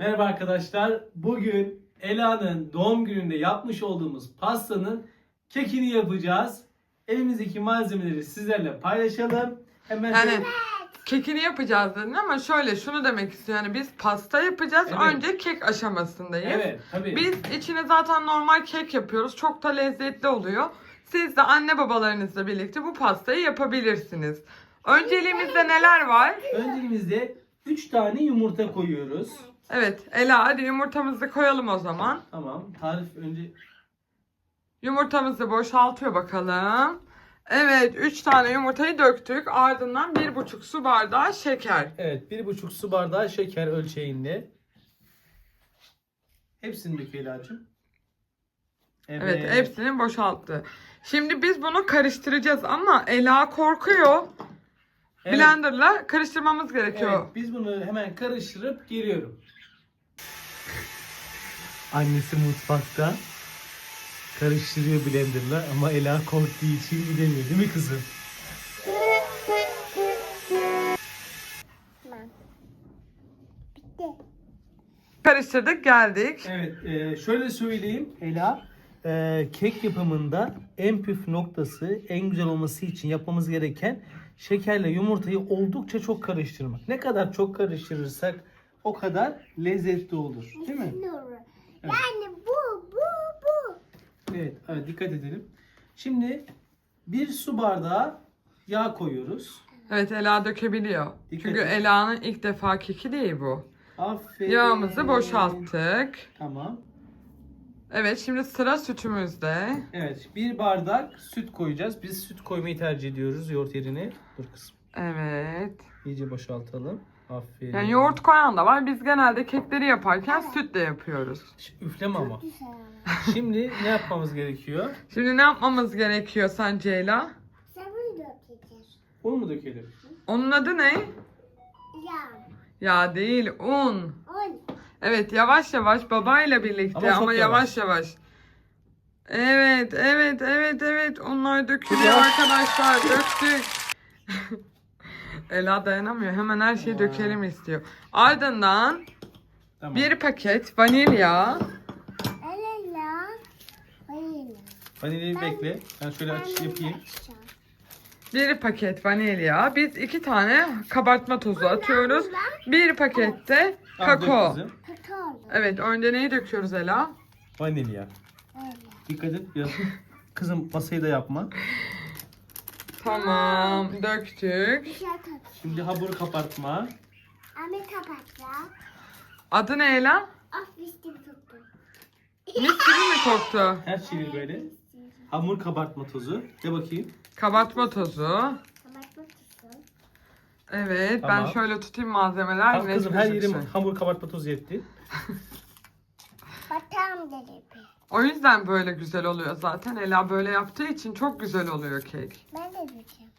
Merhaba arkadaşlar. Bugün Ela'nın doğum gününde yapmış olduğumuz pastanın kekini yapacağız. Elimizdeki malzemeleri sizlerle paylaşalım. Hemen Yani kekini yapacağız dedin ama şöyle şunu demek istiyor. Yani biz pasta yapacağız. Evet. Önce kek aşamasındayız. Evet tabii. Biz içine zaten normal kek yapıyoruz. Çok da lezzetli oluyor. Siz de anne babalarınızla birlikte bu pastayı yapabilirsiniz. Önceliğimizde neler var? Önceliğimizde 3 tane yumurta koyuyoruz. Evet Ela hadi yumurtamızı koyalım o zaman. Tamam. Tarif önce Yumurtamızı boşaltıyor bakalım. Evet 3 tane yumurtayı döktük. Ardından 1,5 su bardağı şeker. evet 1,5 su bardağı şeker ölçeğinde. Hepsini dök Ela'cığım. Evet, hepsini boşalttı. Şimdi biz bunu karıştıracağız ama Ela korkuyor. Evet. Blenderla karıştırmamız gerekiyor. Evet, biz bunu hemen karıştırıp geliyorum. Annesi mutfakta karıştırıyor blenderla ama Ela korktuğu için gidemiyor değil mi kızım? Karıştırdık geldik. Evet, e, şöyle söyleyeyim Ela. e, kek yapımında en püf noktası, en güzel olması için yapmamız gereken şekerle yumurtayı oldukça çok karıştırmak. Ne kadar çok karıştırırsak o kadar lezzetli olur. Değil mi? Yani bu, bu, bu. Evet, evet dikkat edelim. Şimdi bir su bardağı yağ koyuyoruz. Evet Ela dökebiliyor. Dikkat Çünkü et. Ela'nın ilk defa keki değil bu. Aferin. Yağımızı boşalttık. Tamam. Evet şimdi sıra sütümüzde. Evet, bir bardak süt koyacağız. Biz süt koymayı tercih ediyoruz yoğurt yerine. Dur kızım. Evet. İyice boşaltalım. Aferin. Yani yoğurt koyan da var. Biz genelde kekleri yaparken sütle yapıyoruz. Ş- Üfleme ama. Şimdi ne yapmamız gerekiyor? Şimdi ne yapmamız gerekiyor sence Ela? Sabun dökeceğiz. Un mu dökelim? Onun adı ne? Ya, Ya değil un. on. Evet yavaş yavaş babayla birlikte Ama ama, çok yavaş yavaş. Evet evet evet evet onlar dökülüyor Yavaş. arkadaşlar döktük. Ela dayanamıyor hemen her şeyi Aa. dökelim istiyor. Ardından Tamam. bir paket vanilya. Elela. Hayır. Vanilyayı bekle. Ben şöyle aç yapayım. Bir paket vanilya. Biz iki tane kabartma tozu atıyoruz. Bir pakette Al, dök kakao. kızım. Kakao. Evet önce neyi döküyoruz Ela? Vanilya. Öyle. Dikkat et biraz. Kızım masayı da yapma. Tamam döktük. Şey. Şimdi hamur kapartma. Ahmet kapatacağım. Adı ne Ela? Of tuttu. Mis gibi mi koktu? Her çevir böyle. Hamur kabartma tozu. De bakayım. Kabartma tozu. Kapatmak tutsun. Evet ben Tamam. şöyle tutayım malzemeler. Net kızım her gözüksün. yerim hamur kabartma tozu yetti. Batam dedi. O yüzden böyle güzel oluyor zaten. Ela böyle yaptığı için çok güzel oluyor kek. Ben de dökeyim.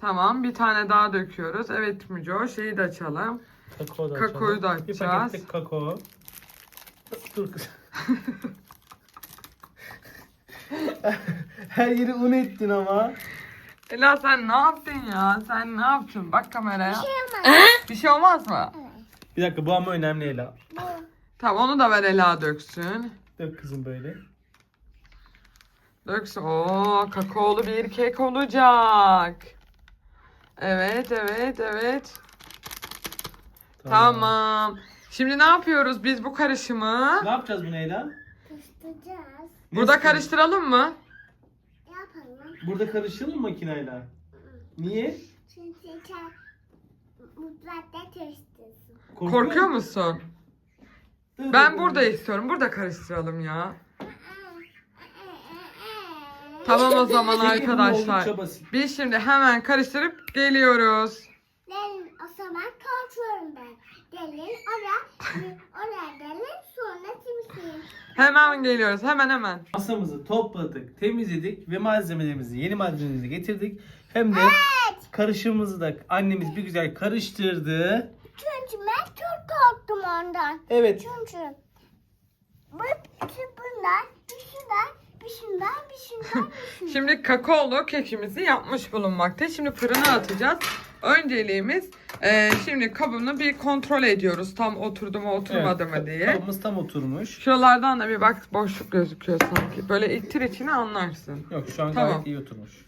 Tamam bir tane daha döküyoruz. Evet Müco şeyi de açalım. Kakao da Kakaoyu açalım. da Bir açacağız. paket de kakao. Dur kızım. her yeri un ettin ama. Ela sen ne yaptın ya? Sen ne yaptın? Bak kameraya. Şey ama. Bir şey olmaz mı? Evet. Bir dakika bu ama önemli Ela. Tamam onu da ver Ela döksün. Dök kızım böyle. Döksün. Oo kakaolu bir kek olacak. Evet evet evet. Tamam. Şimdi ne yapıyoruz biz bu karışımı? Ne yapacağız bunu Ela? Kıstıracağız. Burada Nasıl? karıştıralım mı? Yapalım? Burada karışalım mı makineyle? Niye? Çünkü sen mutfakta karıştırsın. Korkuyor musun? Ben burada istiyorum. Burada karıştıralım ya. Tamam o zaman arkadaşlar. oldukça basit. Biz şimdi hemen karıştırıp geliyoruz. Delin o zaman kalkıyorum ben. Delin oraya, oraya delin sonra temizleyin. Hemen geliyoruz. Hemen hemen. Masamızı topladık, temizledik ve malzemelerimizi, yeni malzemelerimizi getirdik. Hem de karışımımızı da annemiz bir güzel karıştırdı. Çünkü ben çok korktum ondan. Evet. Çünkü bu bir şundan, bir şundan, bir şundan, bir şundan. Şimdi kakaolu kekimizi yapmış bulunmakta. Şimdi fırına atacağız. Önceliğimiz e, şimdi kabını bir kontrol ediyoruz. Tam oturdu mu oturmadı Evet, mı diye. Kabımız tam oturmuş. Şuralardan da bir bak boşluk gözüküyor sanki. Böyle ittir içine anlarsın. Yok şu an Tamam. gayet iyi oturmuş.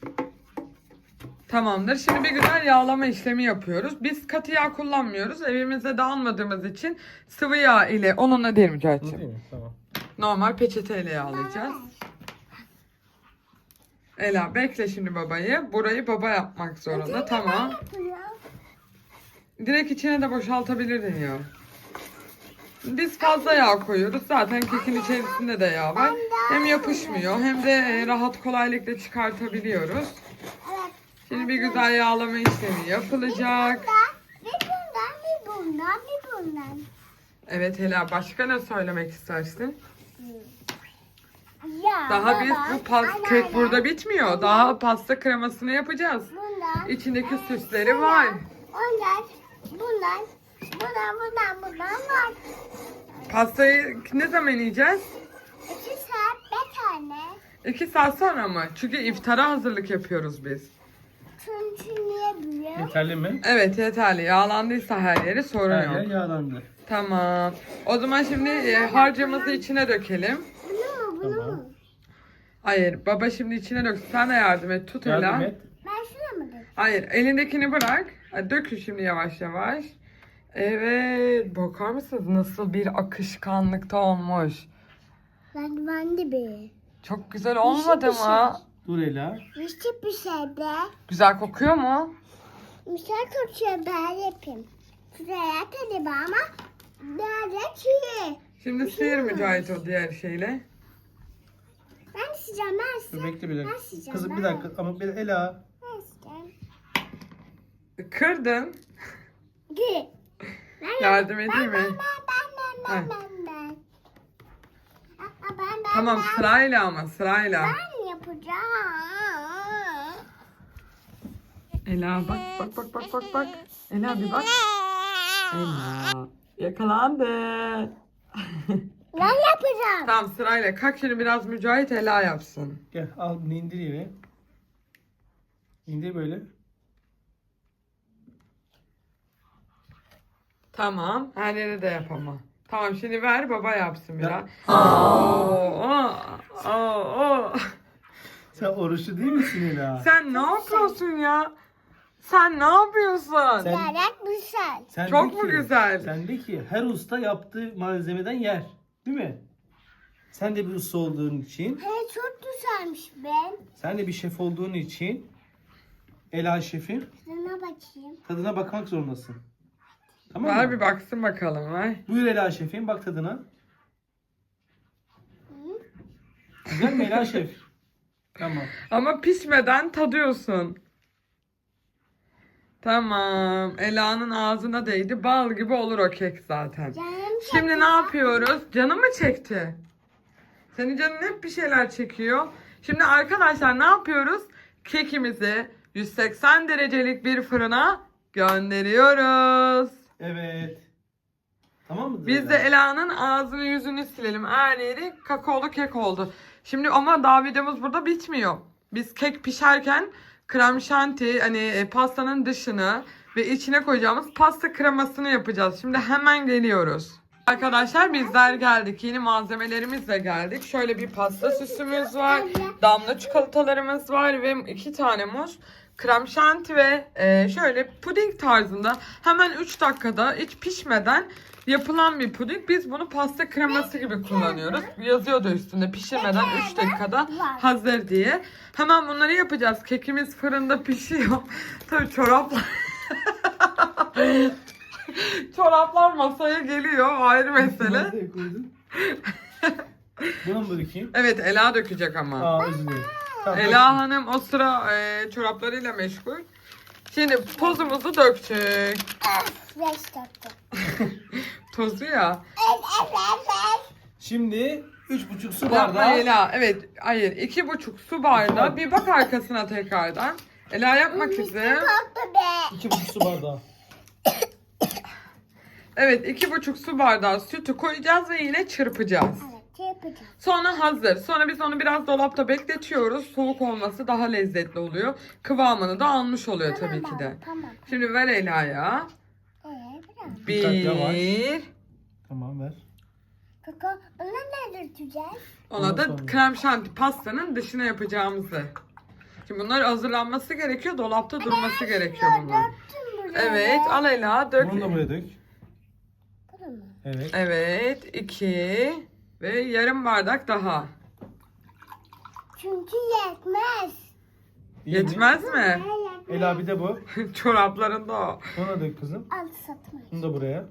Tamamdır. Şimdi bir güzel yağlama işlemi yapıyoruz. Biz katı yağ kullanmıyoruz. Evimizde de almadığımız için sıvı yağ ile onunla değil mi? Tamam. Normal peçeteyle yağlayacağız. Ela bekle şimdi babayı. Burayı baba yapmak zorunda. Tamam. Direkt içine de boşaltabilirdin ya. Biz fazla yağ koyuyoruz. Zaten kekin içerisinde de yağ var. Hem yapışmıyor hem de e, rahat kolaylıkla çıkartabiliyoruz. Şimdi bir güzel yağlama işlemi yapılacak. Bir bundan, bir bundan, bir bundan. Evet Ela başka ne söylemek istersin? Ya, Daha biz baba, bu pas anneanne, kek burada bitmiyor. Daha pasta kremasını yapacağız. Bundan. İçindeki süsleri var. Ondan, bundan, bundan, bundan, bundan var. Pastayı ne zaman yiyeceğiz? İki saat bir tane. İki saat sonra mı? Çünkü iftara hazırlık yapıyoruz biz. Çünkü niye biliyor? Yeterli mi? Evet yeterli. Yağlandıysa her yeri sorun Her yer yok. yağlandı. Tamam. O zaman şimdi e, harcımızı içine dökelim. Bunu mu, bunu Tamam. mu? Hayır baba şimdi içine dök. Sen de yardım et. Tut Ela. Yardım et. Ben şuna mı dedim? Hayır elindekini bırak. Hadi Dökün şimdi yavaş yavaş. Evet. Bakar mısınız nasıl bir akışkanlıkta olmuş. Ben, ben de bir. Çok güzel olmadı şey. mı? Dur Ela. Müzik bir şey be. Güzel kokuyor mu? Müzik kokuyor ben yapayım. Şuraya tadı ama nerede çiğ? Şimdi sıyır Mücahit o diğer şeyle. Ben sıcağım ben Dur sıcağım. bekle bir Ben dakika. Kızım ben. bir dakika ama bir Ela. Ben. Kırdın. Gül. Ben Yardım edeyim mi? Ben ben ben ben ben ben. Aa, ben ben Tamam ben. sırayla ama sırayla. Ben yapacağım. Ela bak bak bak bak bak bak. Ela bir bak. Ela yakalandı. Ben yapacağım. tamam sırayla. Kalk şimdi biraz Mücahit Ela yapsın. Gel al bunu indir yere. İndir böyle. Tamam. Her yere de yap ama. Tamam şimdi ver baba yapsın biraz. Ya. Oo, oo, oo. Sen oruçlu değil misin Ela? Sen ne yapıyorsun ya? Sen ne yapıyorsun? Sen- Gerek güzel. Sen Çok de mu ki- güzel? Sen de ki her usta yaptığı malzemeden yer. Değil mi? Sen de bir usta olduğun için, Hey çok güzelmiş ben. sen de bir şef olduğun için Ela şefin Sana bakayım. tadına bakmak zorundasın. Tamam Ver mı? bir baksın bakalım ver. Buyur Ela şefim bak tadına. Hı? Güzel mi Ela şef? Tamam. Ama pişmeden tadıyorsun. Tamam. Ela'nın ağzına değdi. Bal gibi olur o kek zaten. Canım Şimdi ne yapıyoruz? Canı mı çekti? Senin canın hep bir şeyler çekiyor. Şimdi arkadaşlar ne yapıyoruz? Kekimizi 180 derecelik bir fırına gönderiyoruz. Evet. Tamam mı? Biz de Ela'nın ağzını yüzünü silelim. Her yeri kakaolu kek oldu. Şimdi ama daha videomuz burada bitmiyor. Biz kek pişerken krem şanti hani e, pastanın dışını ve içine koyacağımız pasta kremasını yapacağız. Şimdi hemen geliyoruz. Arkadaşlar bizler geldik. Yeni malzemelerimizle geldik. Şöyle bir pasta süsümüz var. Damla çikolatalarımız var ve iki tane muz. Krem şanti ve e, şöyle puding tarzında hemen 3 dakikada hiç pişmeden yapılan bir puding. Biz bunu pasta kreması gibi kullanıyoruz. Yazıyordu üstünde pişirmeden 3 dakikada hazır diye. Hemen bunları yapacağız. Kekimiz fırında pişiyor. Tabii çoraplar. çoraplar masaya geliyor ayrı mesele. Bunu mu dökeyim? Evet Ela dökecek ama. Aa özür dilerim. Tamam, Ela Hanım o sıra e, çoraplarıyla meşgul. Şimdi tozumuzu döktük. Beş dakika. Tozu ya. Şimdi 3,5 su Yapma bardağı. Ela. Evet. Hayır. iki buçuk su bardağı. Bir bak arkasına tekrardan. Ela yapma kızım. Korktu be. 2,5 su bardağı. Evet. iki buçuk su bardağı sütü koyacağız ve yine çırpacağız. Evet. şey yapacağız. Sonra hazır. Sonra biz onu biraz dolapta bekletiyoruz. Soğuk olması daha lezzetli oluyor. Kıvamını da almış oluyor tabii ki de. Tamam. Şimdi ver Ela'ya. Ee, biraz. Bir. Tamam ver. Kaka, bunu nerede tutacağız? Ona Ondan da sonra. krem şanti pastanın dışına yapacağımızı. Şimdi bunlar hazırlanması gerekiyor. Dolapta durması gerekiyor bunlar. Buraya. Evet al Ela dök. Bunu da buraya dök. Bunu mu? Evet. Evet iki ve yarım bardak daha. Çünkü yetmez. Mi? Yetmez mi? Ela bir de bu. Çoraplarında o. Da dök kızım. Al satmayız. Bunu da buraya.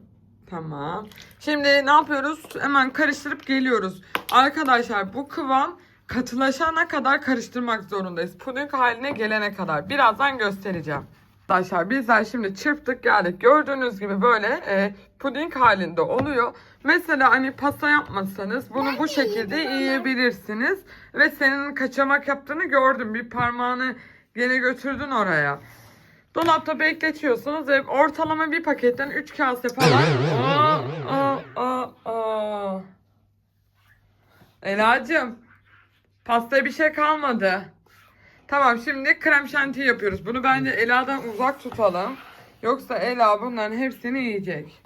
Tamam. Şimdi ne yapıyoruz? Hemen karıştırıp geliyoruz. Arkadaşlar bu kıvam katılaşana kadar karıştırmak zorundayız. Puding haline gelene kadar. Birazdan göstereceğim. Arkadaşlar bizler şimdi çırptık geldik. Gördüğünüz gibi böyle e, puding halinde oluyor. Mesela hani pasta yapmasanız bunu bu şekilde yiyebilirsiniz. Ve senin kaçamak yaptığını gördüm. Bir parmağını gene götürdün oraya. Dolapta bekletiyorsunuz ve ortalama bir paketten 3 kase falan. Aa, aa, aa, aa. Ela'cığım pastaya bir şey kalmadı. Tamam şimdi krem şanti yapıyoruz. Bunu bence Ela'dan uzak tutalım. Yoksa Ela bunların hepsini yiyecek.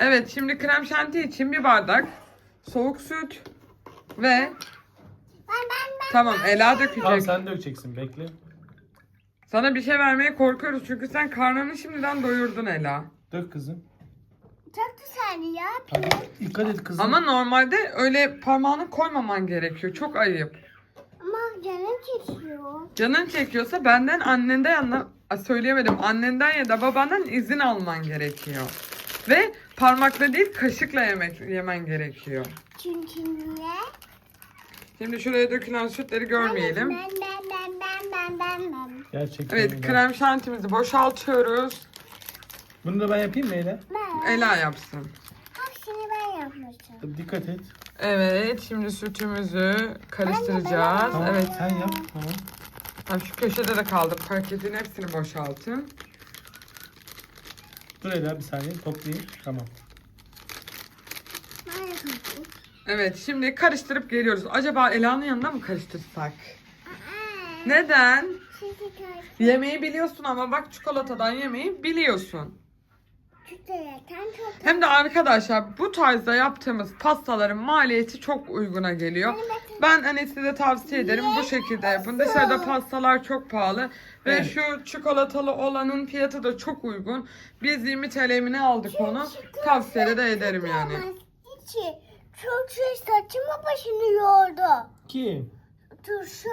Evet şimdi krem şanti için bir bardak soğuk süt ve Ben ben ben. tamam Ela Tamam dökecek. sen dökeceksin bekle. Sana bir şey vermeye korkuyoruz çünkü sen karnını şimdiden doyurdun Ela. Dök kızım. Çok güzel ya. Hadi. Dikkat et kızım. Ama normalde öyle parmağını koymaman gerekiyor. Çok ayıp. Canım çekiyor. Canın çekiyorsa benden annenden yanına söyleyemedim. Annenden ya da babandan izin alman gerekiyor. Ve parmakla değil kaşıkla yemek yemen gerekiyor. Çünkü niye? Şimdi şuraya dökülen sütleri görmeyelim. Ben ben ben ben ben ben ben. Gerçekten. Evet öyle. krem şantimizi boşaltıyoruz. Bunu da ben yapayım mı Ela? Ben. Ela yapsın. Hepsini ben yapmışım. Dikkat et. Evet şimdi sütümüzü karıştıracağız. Tamam Evet sen yap. Tamam. Ha, şu köşede de kaldı. Paketin hepsini boşaltın. Dur Ela bir saniye toplayayım. Tamam. Evet şimdi karıştırıp geliyoruz. Acaba Ela'nın yanında mı karıştırsak? Neden? Yemeği biliyorsun ama bak çikolatadan yemeği biliyorsun. Hem de arkadaşlar bu tarzda yaptığımız pastaların maliyeti çok uyguna geliyor. Ben hani size tavsiye ederim bu şekilde yapın. Dışarıda pastalar çok pahalı. Ve Evet. şu çikolatalı olanın fiyatı da çok uygun. Biz 20 TL'mine aldık onu. Tavsiye de ederim yani. İçi çok şey saçımı başını yordu. Kim? Turşu.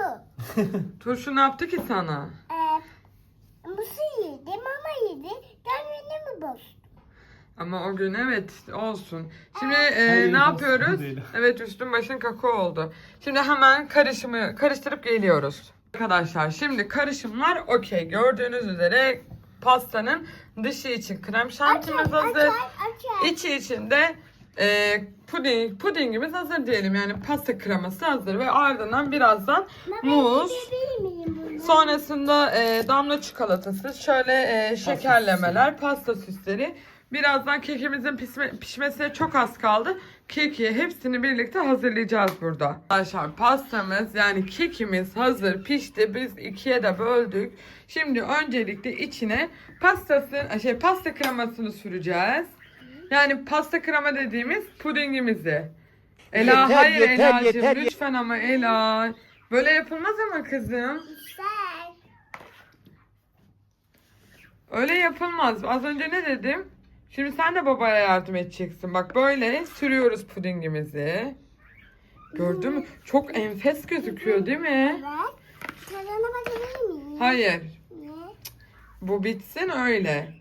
Turşu ne yaptı ki sana? Ee, mısır yedi, mama yedi. Kendini mi boz? Ama o gün evet olsun. Şimdi e, ne yapıyoruz? Evet üstün başın kakao oldu. Şimdi hemen karışımı karıştırıp geliyoruz. Arkadaşlar şimdi karışımlar okey. Gördüğünüz üzere pastanın dışı için krem şantimiz hazır. İçi için de e, puding, pudingimiz hazır diyelim. Yani pasta kreması hazır ve ardından birazdan muz? Sonrasında e, damla çikolatası, şöyle e, şekerlemeler, pasta süsleri. Birazdan kekimizin pişme, pişmesine çok az kaldı. Keki hepsini birlikte hazırlayacağız burada. Arkadaşlar pastamız yani kekimiz hazır pişti. Biz ikiye de böldük. Şimdi öncelikle içine pastasını, şey pasta kremasını süreceğiz. Yani pasta krema dediğimiz pudingimizi. Ela Yeter, hayır yeter, Ela'cığım yeter. lütfen ama Ela. Böyle yapılmaz ama kızım. Güzel. Öyle yapılmaz. Az önce ne dedim? Şimdi sen de babaya yardım edeceksin. Bak böyle sürüyoruz pudingimizi. Gördün mü? Çok enfes gözüküyor değil mi? Evet. Tadına bakabilir miyim? Hayır. Niye? Bu bitsin öyle.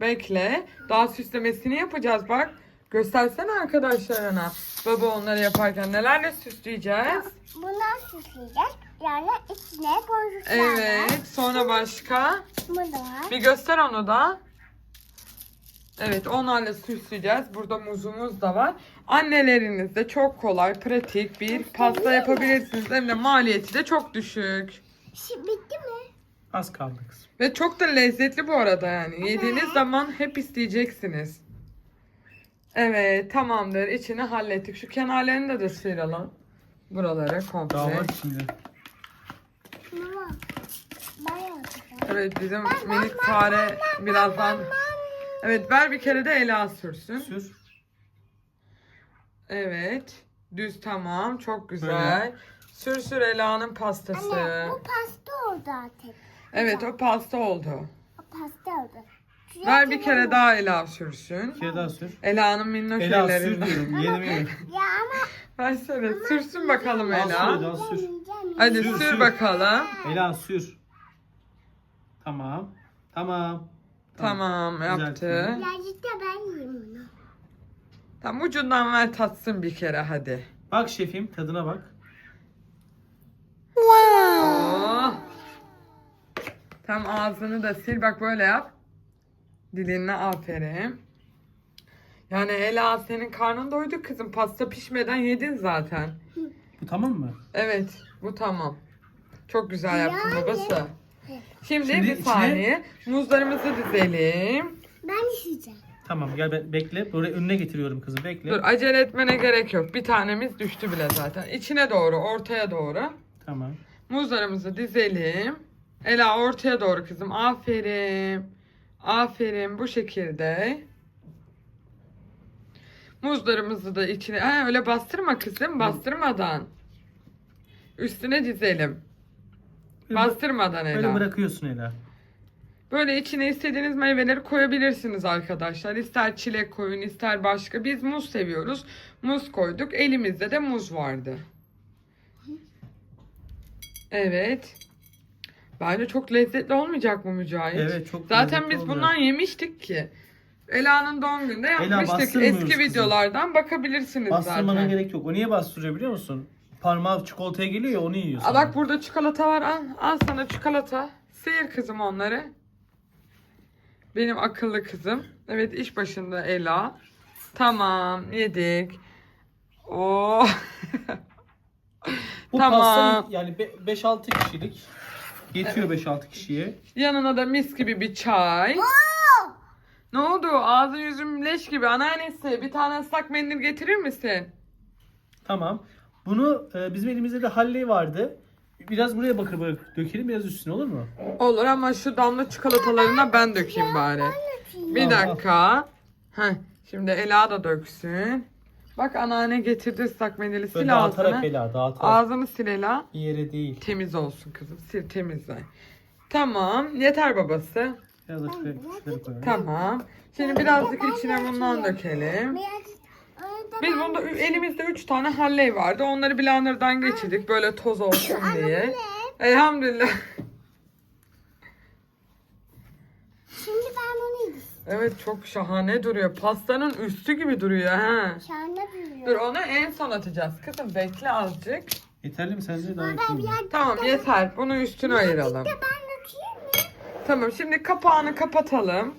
Bekle. Daha süslemesini yapacağız bak. Göstersene arkadaşlarına. Baba onları yaparken nelerle süsleyeceğiz? Bundan süsleyeceğiz. Yani içine boncuklar Evet. Sonra başka? Bu da var. Bir göster onu da. Evet onlarla süsleyeceğiz. Burada muzumuz da var. Annelerinizde çok kolay, pratik bir pasta yapabilirsiniz. Hem de maliyeti de çok düşük. Şimdi bitti mi? Az kaldı kızım. Ve çok da lezzetli bu arada yani. Yediğiniz zaman hep isteyeceksiniz. Evet tamamdır. İçini hallettik. Şu kenarlarını da da sıyıralım. Buraları komple. Daha var şimdi. Baba. Yapacağım. Evet bizim minik fare birazdan... Evet ver bir kere de Ela sürsün. Sür. Evet. Düz tamam. Çok güzel. Sür sür Ela'nın pastası. Anne bu pasta oldu artık. Evet o pasta oldu. O pasta oldu. Şuraya Ver bir kere daha Ela sürsün. Bir kere daha sür. Ela'nın minnoş Ela sür ellerinden. diyorum. Yedim yedim. Ya ama Versene sürsün bakalım Al, Ela. Daha sür. Hadi Sür, sür sür. bakalım. Ela sür. Tamam. Tamam. Tamam yaptı. Birazcık da ben yiyeyim bunu. Tam ucundan ver tatsın bir kere hadi. Bak şefim tadına bak. Oh. Tam ağzını da sil bak böyle yap. Dilinle aferin. Yani Ela senin karnın doydu kızım. Pasta pişmeden yedin zaten. Bu tamam mı? Evet bu tamam. Çok güzel yaptın Yani. babası. Şimdi, Şimdi bir içine- saniye muzlarımızı dizelim. Ben yiyeceğim. Tamam gel be- bekle. Buraya önüne getiriyorum kızım bekle. Dur acele etmene gerek yok. Bir tanemiz düştü bile zaten. İçine doğru, ortaya doğru. Tamam. Muzlarımızı dizelim. Ela ortaya doğru kızım. Aferin. Aferin bu şekilde. Muzlarımızı da içine... Ha, öyle bastırma kızım. Bastırmadan. Üstüne dizelim. Böyle, Bastırmadan böyle Ela. bırakıyorsun Ela. Böyle içine istediğiniz meyveleri koyabilirsiniz arkadaşlar. İster çilek koyun, ister başka. Biz muz seviyoruz. Muz koyduk. Elimizde de muz vardı. Evet. Bence çok lezzetli olmayacak mı Mücahit? Evet çok Zaten biz oluyor. bundan yemiştik ki. Ela'nın doğum gününde yapmıştık. bastırmıyoruz Eski kızım. videolardan bakabilirsiniz Bastırmana zaten. gerek yok. O niye bastırıyor biliyor musun? Parmağı çikolataya geliyor ya onu yiyor Aa, sonra. bak burada çikolata var. Al, al sana çikolata. Sıyır kızım onları. Benim akıllı kızım. Evet iş başında Ela. Tamam yedik. Oo. Bu Tamam. pasta yani 5-6 kişilik. Yetiyor 5-6 kişiye. Yanına da mis gibi bir çay. Ne oldu? Ağzın yüzün leş gibi. Anneannesi bir tane ıslak mendil getirir misin? Tamam. Bunu e, bizim elimizde de halle vardı. Biraz buraya bakır bırak dökelim biraz üstüne olur mu? Olur ama şu damla çikolatalarına ben dökeyim bari. Bir dakika. Heh, şimdi Ela da döksün. Bak anneanne getirdi ıslak mendili. Böyle Sil dağıtarak ağzını. Ela dağıtarak. Ağzını sil Ela. Bir yere değil. Temiz olsun kızım. Sil temizle. Tamam. Yeter babası. Biraz da şuraya, şuraya koyalım. Tamam. Şimdi birazcık içine bundan dökelim. Birazcık orada Biz bunda ü- elimizde 3 tane halley vardı. Onları blenderdan geçirdik böyle toz olsun diye. Elhamdülillah. Şimdi ben bunu yiyeceğim. Evet çok şahane duruyor. Pastanın üstü gibi duruyor ha. Şahane duruyor. Dur onu en son atacağız. Kızım bekle azıcık. Yeterli mi sence daha Ben yapayım mı? birazcık Tamam yeter. Bunu üstüne ayıralım. da ben dökeyim mi? Tamam şimdi kapağını kapatalım.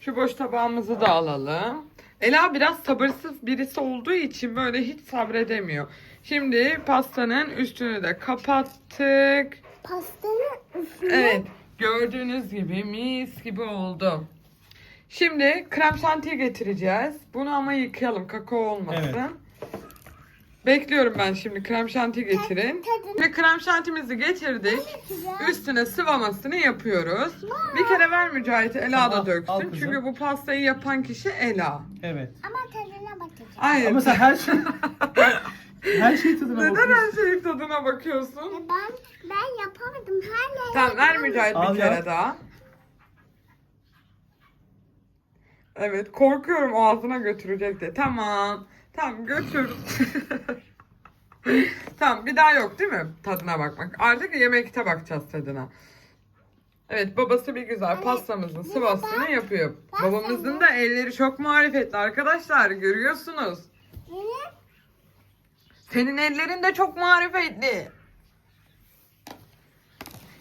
Şu boş tabağımızı da alalım. Ela biraz sabırsız birisi olduğu için böyle hiç sabredemiyor. Şimdi pastanın üstünü de kapattık. Pastanın üstüne Evet gördüğünüz gibi mis gibi oldu. Şimdi krem şantiyi getireceğiz. Bunu ama yıkayalım kakao olmasın. Evet. Bekliyorum ben şimdi krem şanti getirin. Ve krem şantimizi getirdik. Üstüne sıvamasını yapıyoruz. Bir kere ver Mücahit Ela da al döksün. kızım. Çünkü bu pastayı yapan kişi Ela. Evet. Ama tadına bakacağım. Hayır. Ama sen her şey her şey tadına Neden bakıyorsun. her şeyin tadına bakıyorsun? Ben ben yapamadım. Hala Tamam ver Mücahit Al bir ya. kere daha. Evet korkuyorum ağzına götürecek de. Tamam. Tamam götür. tamam bir daha yok değil mi tadına bakmak? Artık yemekte bakacağız tadına. Evet babası bir güzel pastamızın sıvasını yapıyor. Babamızın da elleri çok marifetli arkadaşlar görüyorsunuz. Senin ellerin de çok marifetli.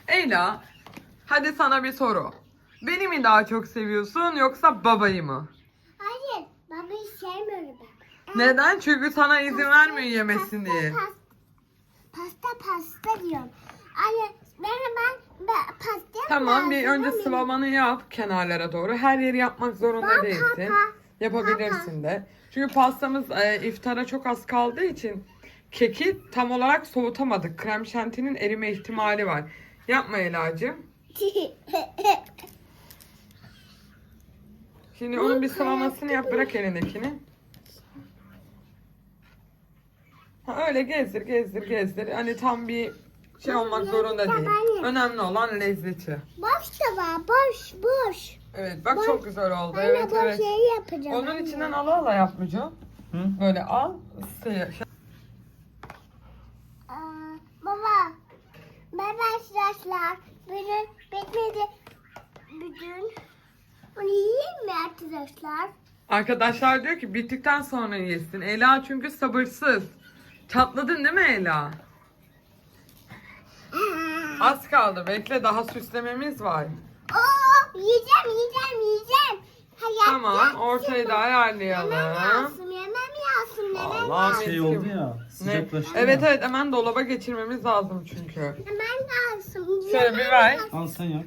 Eyla, hadi sana bir soru. Beni mi daha çok seviyorsun yoksa babayı mı? hayır. Babayı sevmiyorum ben. Neden? Çünkü sana izin vermiyor yemesin pasta. Pasta pasta, diyorum. Anne ben ben, ben pasta Tamam bir önce sıvamanı yap kenarlara doğru. Her yeri yapmak zorunda değilsin. Yapabilirsin de. Çünkü pastamız e, iftara çok az kaldığı için keki tam olarak soğutamadık. Krem şantinin erime ihtimali var. Yapma Ela'cığım. Şimdi onun bir sıvamasını yap bırak elindekini. Ha, öyle gezdir gezdir gezdir. Hani tam bir şey olmak zorunda değil. Önemli olan lezzeti. boş da var. Boş boş. Evet bak çok güzel oldu. Ben Evet boş evet. yeri yapacağım. Onun anne. içinden ala ala yapmayacağım. Hı? Böyle al. Şey, Aa, baba. Merhaba arkadaşlar. Bugün bitmedi. Bugün bunu yiyeyim mi arkadaşlar? Arkadaşlar diyor ki bittikten sonra yesin. Ela çünkü sabırsız. Çatladın değil mi Ela? Az kaldı. Bekle daha süslememiz var. Oo, yiyeceğim yiyeceğim yiyeceğim. Hayır. Tamam ortayı da Yemem ayarlayalım. lazım yemem lazım yemem Allah lazım. Şey oldu ya. Ne? Sıcaklaştı Evet ya. evet hemen dolaba geçirmemiz lazım çünkü. Yemem lazım. Şöyle bir ver. Al sen yap.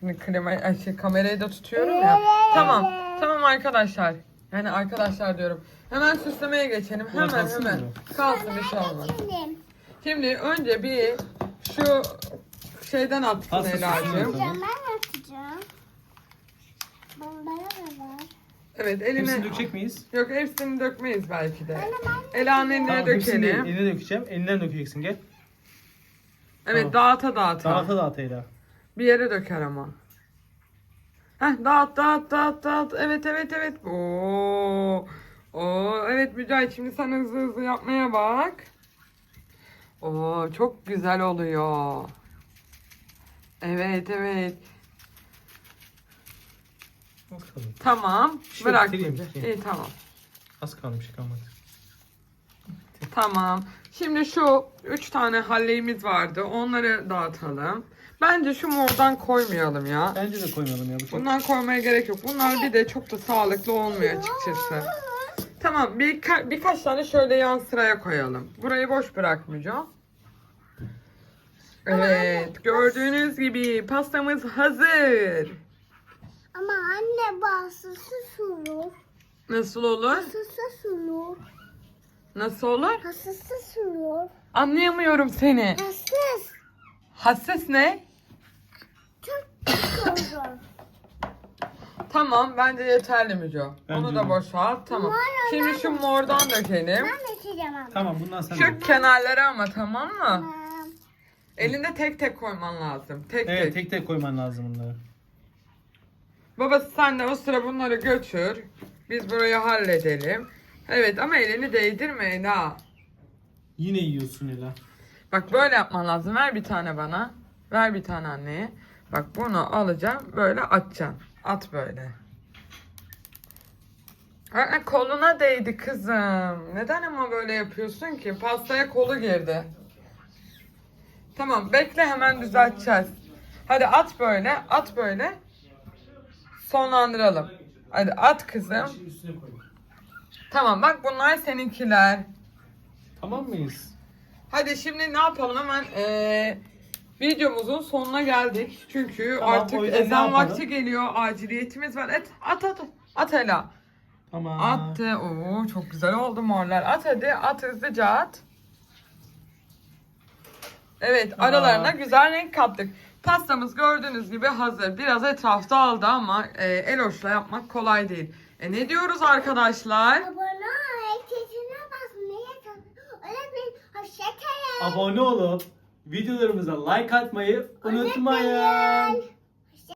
Şimdi klima, ay şey, kamerayı da tutuyorum ya. Tamam. Tamam arkadaşlar. Yani arkadaşlar diyorum. Hemen süslemeye geçelim. Hemen kalsın hemen. mı? Kalsın bir şey olmaz. Şimdi önce bir şu şeyden atsın Pasta Ela'cığım. süsü. Atacağım ben atacağım. Bana da var. Evet eline. Hepsini dökecek miyiz? Yok hepsini dökmeyiz belki de. Anne ben Ela'nın eline Tamam, hepsini dökelim. eline dökeceğim. Elinden dökeceksin gel. Evet Tamam. dağıta dağıta. Dağıta dağıt Ela. Bir yere döker ama. Heh, dağıt dağıt dağıt dağıt. Evet evet evet. Oo. Oo evet Mücahit şimdi sen hızlı hızlı yapmaya bak. Oo çok güzel oluyor. Evet evet. Kaldı. Tamam. Şu Bırak. bitireyim, Müce. bitireyim. İyi tamam. Az kalmış kalmadı. Tamam. Şimdi şu üç tane halleğimiz vardı. Onları dağıtalım. Bence şu mordan koymayalım ya. Bence de koymayalım ya. Bu çok... Bundan koymaya gerek yok. Bunlar bir de çok da sağlıklı olmuyor açıkçası. Tamam bir, birkaç tane şöyle yan sıraya koyalım. Burayı boş bırakmayacağım. Evet gördüğünüz gibi pastamız hazır. Ama anne basısı sulu. Nasıl olur? Hasısı sulu. Nasıl olur? Hasısı sulu. Anlayamıyorum seni. Hassas. Hassas ne? Tamam bence yeterli Müco. Bence Onu da de. boşalt. Tamam. Var, Şimdi şu mordan dökelim. Ben de içeceğim ama. Tamam bundan sen Şu dök. kenarlara ama tamam mı? Tamam. Elinde tek tek koyman lazım. Tek Evet tek. tek tek koyman lazım bunları. Babası sen de o sıra bunları götür. Biz burayı halledelim. Evet ama elini değdirme Ela. Yine yiyorsun Ela. Bak böyle yapman lazım. Ver bir tane bana. Ver bir tane anneye. Bak bunu alacağım. Böyle atacaksın. At böyle. Aa, koluna değdi kızım. Neden ama böyle yapıyorsun ki? Pastaya kolu girdi. Tamam bekle hemen düzelteceğiz. Hadi at böyle. At böyle. Sonlandıralım. Hadi at kızım. Tamam bak bunlar seninkiler. Tamam mıyız? Hadi şimdi ne yapalım hemen eee, videomuzun sonuna geldik. Çünkü Tamam, artık o yüzden ne ezan yapalım? vakti geliyor. Aciliyetimiz var. Et, at at. At Ela. Tamam. Attı. Oo çok güzel oldu morlar. At hadi. At hızlıca at. Evet Tamam. aralarına güzel renk kattık. Pastamız gördüğünüz gibi hazır. Biraz etrafta aldı ama e, Eloş'la yapmak kolay değil. E ne diyoruz arkadaşlar? Abone ol. Sesine basmayı Öyle bir hoşçakalın. Abone olup videolarımıza like atmayı unutmayın.